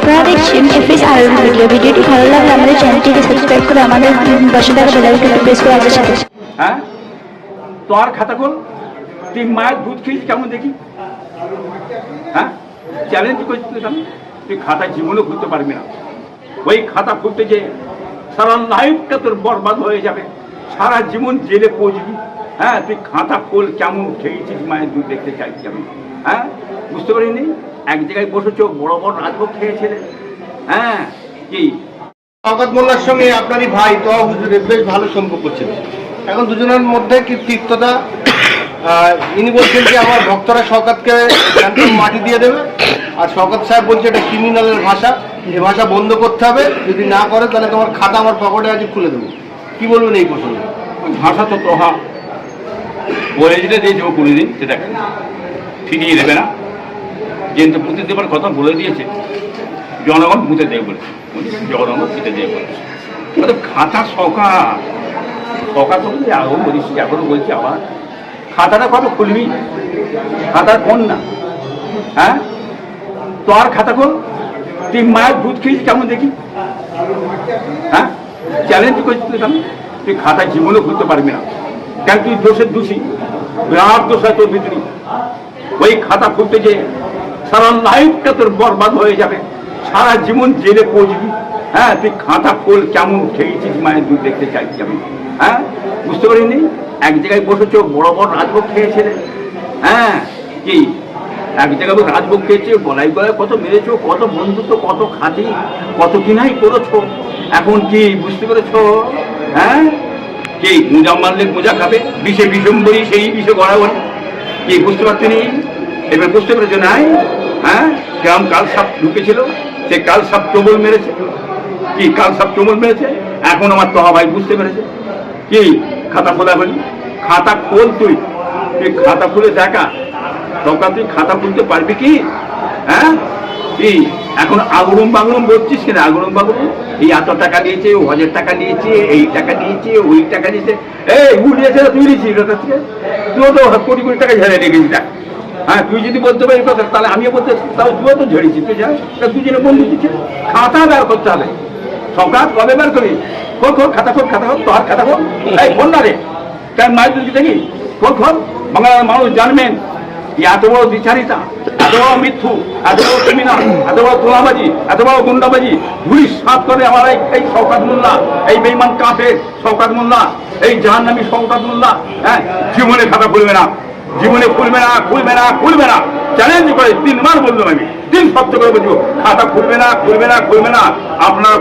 আপনারা দেখছেন এফএস আর ভিডিও ভিডিওটি ভালো লাগলে আমাদের চ্যানেলটিকে সাবস্ক্রাইব করে আমাদের পাশে থাকা বেল আইকনটি প্রেস করে আমাদের সাথে হ্যাঁ? তোর খাতা খোল। তুই মায়ের দুধ খেয়েছিস কেমন দেখি? হ্যাঁ? চ্যালেঞ্জ করছিস আমি তুই খাতা জীবনও খুলতে পারবি না। ওই খাতা খুলতে যে সারা লাইফটা তোর বরবাদ হয়ে যাবে। সারা জীবন জেলে পৌঁছবি। হ্যাঁ তুই খাতা খোল কেমন খেয়েছিস মায়ের দুধ দেখতে চাইছি আমি। হ্যাঁ? বুঝতে পারিনি? এক জায়গায় বসেছ বড় বড় রাজভোগ খেয়েছিলে। হ্যাঁ কি? শওকত মোল্লার সঙ্গে আপনারই ভাই তো হুজুরের বেশ ভালো সম্পর্ক ছিল। এখন দুজনের মধ্যে কি তিক্ততা ইনি বলছেন যে আমার ভক্তরা শওকতকে মাটি দিয়ে দেবে আর শওকত সাহেব বলছে এটা ক্রিমিনালের ভাষা এই ভাষা বন্ধ করতে হবে যদি না করে তাহলে তোমার খাতা আমার পকেটে আছে খুলে দেবো। কি বলবেন এই প্রসঙ্গে? ভাষা তো তোহা। বলে যেটা দিয়ে দেবো কুড়ি দিন সেটা ফিরিয়ে দেবে না। যেহেতু পুঁতে দেবার কথা বলে দিয়েছে। জনগণ পুঁতে দেবে বলেছে। জনগণ পুঁতে দেবে বলেছে। মানে খাতা সকা সকা তো বলি আগেও বলিস এখনও বলছি আবার। খাতাটা কবে খুলবি? খাতা কোন না। হ্যাঁ? তোর খাতা খোল তুই মায়ের দুধ খেয়েছিস কেমন দেখি? হ্যাঁ? চ্যালেঞ্জ করছিস আমি তুই খাতা জীবনও খুলতে পারবি না। কেন তুই দোষের দোষী? বিরাট দোষ হয় তোর ভিতরে। ওই খাতা খুলতে যে সারা লাইফটা তোর বরবাদ হয়ে যাবে। সারা জীবন জেলে পৌঁছবি হ্যাঁ তুই খাতা খোল কেমন খেয়েছিস মায়ের দুধ দেখতে চাইছি আমি। হ্যাঁ বুঝতে পারিনি? এক জায়গায় বসেছ, বড় বড় রাজভোগ খেয়েছিলে। হ্যাঁ কি? এক জায়গায় রাজভোগ খেয়েছে, গলায় গলায় কত মেরেছো, কত বন্ধুত্ব, কত খাতি কত কিনাই করেছ। এখন কি বুঝতে পেরেছ? হ্যাঁ? কি, মোজা মারলে মোজা খাবে? বিষে বিষম্বরী সেই বিষে গড়াগড়ি। কি, বুঝতে পারছেন এবার বুঝতে পেরেছ নাই? হ্যাঁ কেমন কাল সাপ ঢুকেছিল, সে কাল সাপ প্রবল মেরেছে। কি, কাল সাপ প্রবল মেরেছে? এখন আমার তহা ভাই বুঝতে পেরেছে। কি, খাতা খোলা বলি? খাতা খোল তুই। তুই খাতা খুলে দেখা তখন তুই খাতা খুলতে পারবি কি? হ্যাঁ? কি, এখন আগুরুম বাগুরুম বলছিস কিনা? আগুরুম বাগুরুম এই এত টাকা দিয়েছে, ও হাজার টাকা দিয়েছে, এই টাকা দিয়েছে ওই টাকা দিয়েছে। এই উড়িয়েছে তুই দিয়েছিস তুইও তো কোটি কোটি টাকা ঝেড়ে রেখেছিস, দেখ। হ্যাঁ তুই যদি বলতে পারিস কথা, তাহলে আমিও বলতে, তাও তুইও তো ঝেড়েছিস, তুই যা তা দুজনে বন্ধু দিচ্ছে খাতা বের করতে হবে। সকাল কবে বের করি খোল খোল, খাতা খোল খাতা খোল তোর খাতা খোল। এই ফোন না রে। কেন মায়ের দুদিকে দেখি? খোল খোল। বাংলার মানুষ জানবেন এত বড় বিচারিতা এত বড় মিথ্যু, এত বড় ক্রিমিনাল এত বড় তোলাবাজি এত বড় গুন্ডাবাজি। পুলিশ সাত করে আমার এই এই শওকাত মোল্লা, এই বেইমান কাফের শওকাত মোল্লা, এই জাহান্নামী শওকাত মোল্লা হ্যাঁ জীবনে খাতা খুলবে না। জীবনে খুলবে না খুলবে না খুলবে না চ্যালেঞ্জ করে তিনবার বললাম আমি। তিন শব্দ করে বলব, খাতা খুলবে না খুলবে না খুলবে না। আপনার